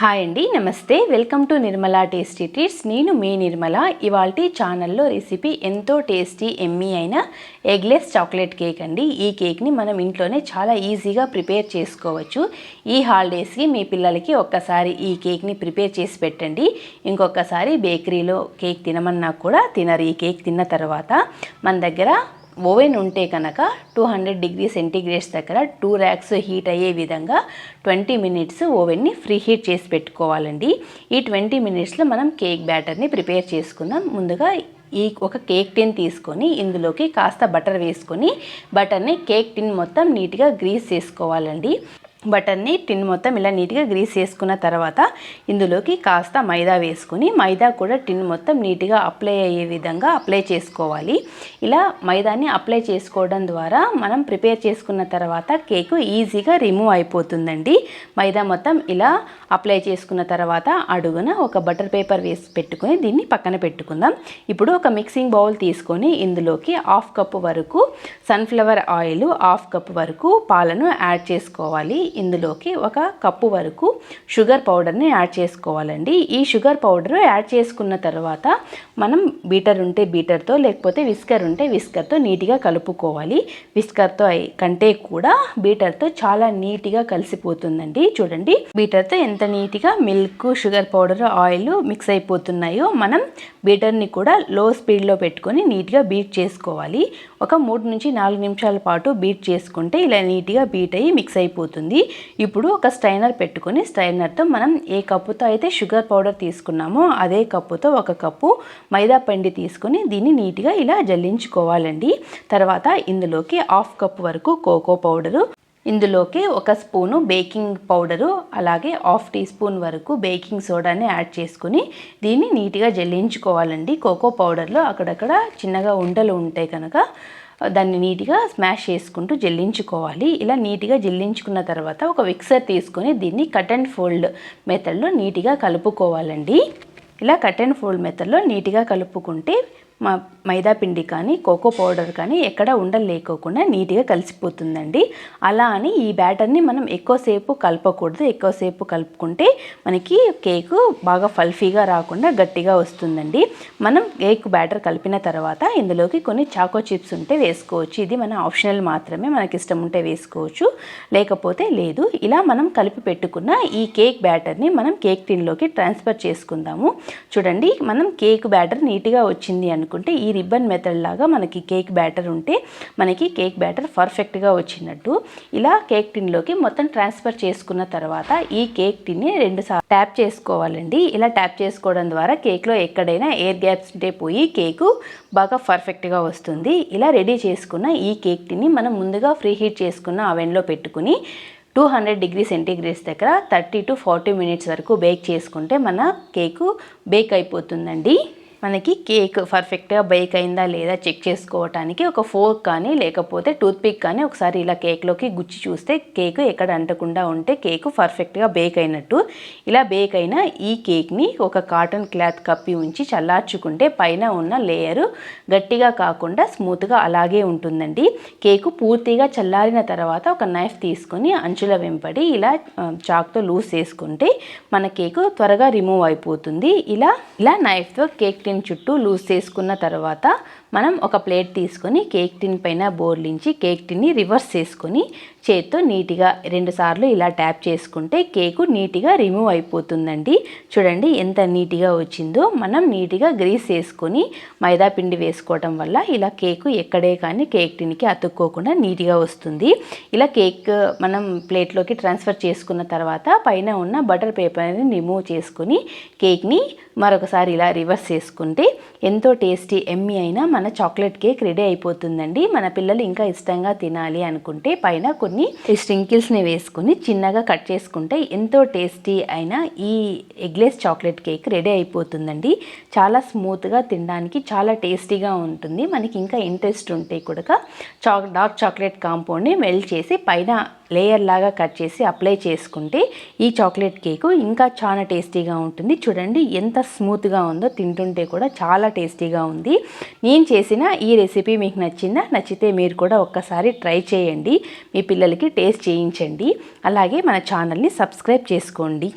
Hi అండి నమస్తే. Welcome to Nirmala tasty treats. నేను మీ నిర్మల. ఇవాళ ఛానల్లో రెసిపీ ఎంతో టేస్టీ ఎమ్మీ అయిన ఎగ్లెస్ చాక్లెట్ కేక్ అండి. ఈ కేక్ని మనం ఇంట్లోనే చాలా ఈజీగా ప్రిపేర్ చేసుకోవచ్చు. ఈ హాలిడేస్కి మీ పిల్లలకి ఒక్కసారి ఈ కేక్ని ప్రిపేర్ చేసి పెట్టండి. ఇంకొకసారి బేకరీలో కేక్ తినమన్నా కూడా తినరు. ఈ కేక్ తిన్న తర్వాత మన దగ్గర ఓవెన్ ఉంటే కనుక టూ హండ్రెడ్ డిగ్రీ సెంటీగ్రేడ్స్ దగ్గర టూ ర్యాక్స్ హీట్ అయ్యే విధంగా ట్వంటీ మినిట్స్ ఓవెన్ని ఫ్రీ హీట్ చేసి పెట్టుకోవాలండి. ఈ ట్వంటీ మినిట్స్లో మనం కేక్ బ్యాటర్ని ప్రిపేర్ చేసుకుందాం. ముందుగా ఈ ఒక కేక్ టిన్ తీసుకొని ఇందులోకి కాస్త బటర్ వేసుకొని బటర్ని కేక్ టిన్ మొత్తం నీట్గా గ్రీస్ చేసుకోవాలండి. బటర్ని టిన్ మొత్తం ఇలా నీట్గా గ్రీస్ చేసుకున్న తర్వాత ఇందులోకి కాస్త మైదా వేసుకుని మైదా కూడా టిన్ మొత్తం నీట్గా అప్లై అయ్యే విధంగా అప్లై చేసుకోవాలి. ఇలా మైదాని అప్లై చేసుకోవడం ద్వారా మనం ప్రిపేర్ చేసుకున్న తర్వాత కేకు ఈజీగా రిమూవ్ అయిపోతుందండి. మైదా మొత్తం ఇలా అప్లై చేసుకున్న తర్వాత అడుగున ఒక బటర్ పేపర్ వేసి పెట్టుకొని దీన్ని పక్కన పెట్టుకుందాం. ఇప్పుడు ఒక మిక్సింగ్ బౌల్ తీసుకొని ఇందులోకి హాఫ్ కప్ వరకు సన్ఫ్లవర్ ఆయిల్ హాఫ్ కప్ వరకు పాలను యాడ్ చేసుకోవాలి. ఇందులోకి ఒక కప్పు వరకు షుగర్ పౌడర్ని యాడ్ చేసుకోవాలండి. ఈ షుగర్ పౌడర్ యాడ్ చేసుకున్న తర్వాత మనం బీటర్ ఉంటే బీటర్తో లేకపోతే విస్కర్ ఉంటే విస్కర్తో నీట్గా కలుపుకోవాలి. విస్కర్తో కంటే కూడా బీటర్తో చాలా నీట్గా కలిసిపోతుందండి. చూడండి బీటర్తో ఎంత నీట్గా milk sugar powder oil mix అయిపోతున్నాయో మనం బీటర్ని కూడా లో స్పీడ్లో పెట్టుకొని నీట్గా బీట్ చేసుకోవాలి. ఒక మూడు నుంచి నాలుగు నిమిషాల పాటు బీట్ చేసుకుంటే ఇలా నీట్గా బీట్ అయ్యి మిక్స్ అయిపోతుంది. ఇప్పుడు ఒక స్ట్రైనర్ పెట్టుకొని స్ట్రైనర్తో మనం ఏ కప్పుతో అయితే షుగర్ పౌడర్ తీసుకున్నామో అదే కప్పుతో ఒక కప్పు మైదా పిండి తీసుకొని దీన్ని నీట్గా ఇలా జల్లించుకోవాలండి. తర్వాత ఇందులోకి హాఫ్ కప్ వరకు కోకో పౌడరు ఇందులోకి ఒక స్పూను బేకింగ్ పౌడరు అలాగే హాఫ్ టీ స్పూన్ వరకు బేకింగ్ సోడాని యాడ్ చేసుకుని దీన్ని నీట్గా జల్లించుకోవాలండి. కోకో పౌడర్లో అక్కడక్కడ చిన్నగా ఉండలు ఉంటాయి కనుక దాన్ని నీట్గా స్మాష్ చేసుకుంటూ జల్లించుకోవాలి. ఇలా నీట్గా జల్లించుకున్న తర్వాత ఒక మిక్సర్ తీసుకొని దీన్ని కట్ అండ్ ఫోల్డ్ మెథడ్లో నీట్గా కలుపుకోవాలండి. ఇలా కట్ అండ్ ఫోల్డ్ మెథడ్లో నీట్గా కలుపుకుంటే మా మైదా పిండి కానీ కోకో పౌడర్ కానీ ఎక్కడ ఉండలు లేకోకుండా నీట్గా కలిసిపోతుందండి. అలా అని ఈ బ్యాటర్ని మనం ఎక్కువసేపు కలపకూడదు. ఎక్కువసేపు కలుపుకుంటే మనకి కేకు బాగా ఫల్ఫీగా రాకుండా గట్టిగా వస్తుందండి. మనం కేక్ బ్యాటర్ కలిపిన తర్వాత ఇందులోకి కొన్ని చాకో చిప్స్ ఉంటే వేసుకోవచ్చు. ఇది మన ఆప్షనల్ మాత్రమే. మనకి ఇష్టం ఉంటే వేసుకోవచ్చు. లేకపోతే లేదు. ఇలా మనం కలిపి పెట్టుకున్న ఈ కేక్ బ్యాటర్ని మనం కేక్ టిన్లోకి ట్రాన్స్ఫర్ చేసుకుందాము. చూడండి. మనం కేక్ బ్యాటర్ నీట్గా వచ్చింది అనుకుంటే ఈ రిబ్బన్ మెథడ్ లాగా మనకి కేక్ బ్యాటర్ ఉంటే మనకి కేక్ బ్యాటర్ పర్ఫెక్ట్గా వచ్చినట్టు. ఇలా కేక్ టిన్లోకి మొత్తం ట్రాన్స్ఫర్ చేసుకున్న తర్వాత ఈ కేక్ టిన్ని రెండు సార్లు ట్యాప్ చేసుకోవాలండి. ఇలా ట్యాప్ చేసుకోవడం ద్వారా కేక్లో ఎక్కడైనా ఎయిర్ గ్యాప్స్ ఉంటే పోయి కేకు బాగా పర్ఫెక్ట్గా వస్తుంది. ఇలా రెడీ చేసుకున్న ఈ కేక్ టిన్ని మనం ముందుగా ఫ్రీ హీట్ చేసుకున్న అవెన్లో పెట్టుకుని టూ హండ్రెడ్ డిగ్రీ సెంటీగ్రేడ్స్ దగ్గర థర్టీ టు ఫార్టీ మినిట్స్ వరకు బేక్ చేసుకుంటే మన కేకు బేక్ అయిపోతుందండి. మనకి కేక్ పర్ఫెక్ట్గా బేక్ అయిందా లేదా చెక్ చేసుకోవటానికి ఒక ఫోర్క్ కానీ లేకపోతే టూత్పిక్ కానీ ఒకసారి ఇలా కేక్లోకి గుచ్చి చూస్తే కేక్ ఎక్కడ అంటకుండా ఉంటే కేక్ పర్ఫెక్ట్గా బేక్ అయినట్టు. ఇలా బేక్ అయిన ఈ కేక్ని ఒక కాటన్ క్లాత్ కప్పి ఉంచి చల్లార్చుకుంటే పైన ఉన్న లేయరు గట్టిగా కాకుండా స్మూత్గా అలాగే ఉంటుందండి. కేకు పూర్తిగా చల్లారిన తర్వాత ఒక నైఫ్ తీసుకొని అంచుల వెంపడి ఇలా చాక్తో లూజ్ చేసుకుంటే మన కేకు త్వరగా రిమూవ్ అయిపోతుంది. ఇలా ఇలా నైఫ్తో కేక్ చికెన్ చుట్టూ లూజ్ చేసుకున్న తర్వాత మనం ఒక ప్లేట్ తీసుకొని కేక్ టిన్ పైన బోర్లించి కేక్ టిన్ని రివర్స్ చేసుకొని చేత్తో నీట్గా రెండుసార్లు ఇలా ట్యాప్ చేసుకుంటే కేకు నీట్గా రిమూవ్ అయిపోతుందండి. చూడండి ఎంత నీట్గా వచ్చిందో. మనం నీట్గా గ్రీస్ వేసుకొని మైదా పిండి వేసుకోవటం వల్ల ఇలా కేకు ఎక్కడే కానీ కేక్ టిన్కి అతుక్కోకుండా నీట్గా వస్తుంది. ఇలా కేక్ మనం ప్లేట్లోకి ట్రాన్స్ఫర్ చేసుకున్న తర్వాత పైన ఉన్న బటర్ పేపర్ని రిమూవ్ చేసుకొని కేక్ని మరొకసారి ఇలా రివర్స్ చేసుకుంటే ఎంతో టేస్టీ ఎమ్మి అయినా మన చాక్లెట్ కేక్ రెడీ అయిపోతుందండి. మన పిల్లలు ఇంకా ఇష్టంగా తినాలి అనుకుంటే పైన కొన్ని స్ప్రింకిల్స్ని వేసుకుని చిన్నగా కట్ చేసుకుంటే ఎంతో టేస్టీ అయిన ఈ ఎగ్లెస్ చాక్లెట్ కేక్ రెడీ అయిపోతుందండి. చాలా స్మూత్గా తినడానికి చాలా టేస్టీగా ఉంటుంది. మనకి ఇంకా ఇంట్రెస్ట్ ఉంటే కూడా చాక్ డార్క్ చాక్లెట్ కాంపౌండ్ని మెల్ట్ చేసి పైన లేయర్ లాగా కట్ చేసి అప్లై చేసుకుంటే ఈ చాక్లెట్ కేకు ఇంకా చాలా టేస్టీగా ఉంటుంది. చూడండి ఎంత స్మూత్గా ఉందో తింటుంటే కూడా చాలా టేస్టీగా ఉంది. నేను చేసిన ఈ రెసిపీ మీకు నచ్చిందా? నచ్చితే మీరు కూడా ఒక్కసారి ట్రై చేయండి. మీ పిల్లలకి టేస్ట్ చేయించండి. అలాగే మన ఛానల్ని సబ్స్క్రైబ్ చేసుకోండి.